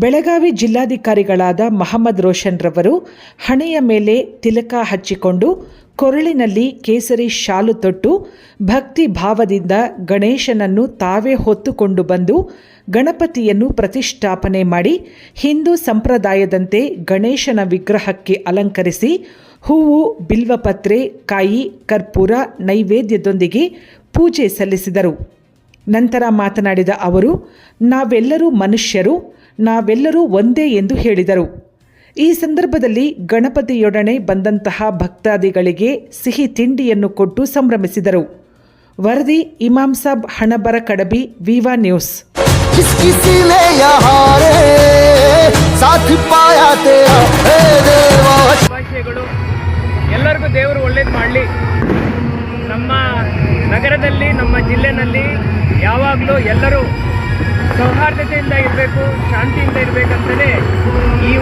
ಬೆಳಗಾವಿ ಜಿಲ್ಲಾಧಿಕಾರಿಗಳಾದ ಮಹಮ್ಮದ್ ರೋಷನ್ ರವರು ಹಣೆಯ ಮೇಲೆ ತಿಲಕ ಹಚ್ಚಿಕೊಂಡು ಕೊರಳಿನಲ್ಲಿ ಕೇಸರಿ ಶಾಲು ತೊಟ್ಟು ಭಕ್ತಿ ಭಾವದಿಂದ ಗಣೇಶನನ್ನು ತಾವೇ ಹೊತ್ತುಕೊಂಡು ಬಂದು ಗಣಪತಿಯನ್ನು ಪ್ರತಿಷ್ಠಾಪನೆ ಮಾಡಿ ಹಿಂದೂ ಸಂಪ್ರದಾಯದಂತೆ ಗಣೇಶನ ವಿಗ್ರಹಕ್ಕೆ ಅಲಂಕರಿಸಿ ಹೂವು, ಬಿಲ್ವಪತ್ರೆ, ಕಾಯಿ, ಕರ್ಪೂರ ನೈವೇದ್ಯದೊಂದಿಗೆ ಪೂಜೆ ಸಲ್ಲಿಸಿದರು. ನಂತರ ಮಾತನಾಡಿದ ಅವರು, ನಾವೆಲ್ಲರೂ ಮನುಷ್ಯರು ನಾವೆಲ್ಲರೂ ಒಂದೇ ಎಂದು ಹೇಳಿದರು. ಈ ಸಂದರ್ಭದಲ್ಲಿ ಗಣಪತಿಯೊಡನೆ ಬಂದಂತಹ ಭಕ್ತಾದಿಗಳಿಗೆ ಸಿಹಿ ತಿಂಡಿಯನ್ನು ಕೊಟ್ಟು ಸಂಭ್ರಮಿಸಿದರು. ವರದಿ ಇಮಾಮ್ ಸಾಬ್ ಹಣಬರ ಕಡಬಿ ವಿವಾ ನ್ಯೂಸ್. ಎಲ್ಲರಿಗೂ ದೇವರು ಒಳ್ಳೇದು ಮಾಡಲಿ. ನಮ್ಮ ನಗರದಲ್ಲಿ ನಮ್ಮ ಜಿಲ್ಲೆನಲ್ಲಿ ಯಾವಾಗಲೂ ಎಲ್ಲರೂ ಸೌಹಾರ್ದತೆಯಿಂದ ಇರಬೇಕು ಶಾಂತಿಯಿಂದ ಇರಬೇಕಂತಲೇ ಈ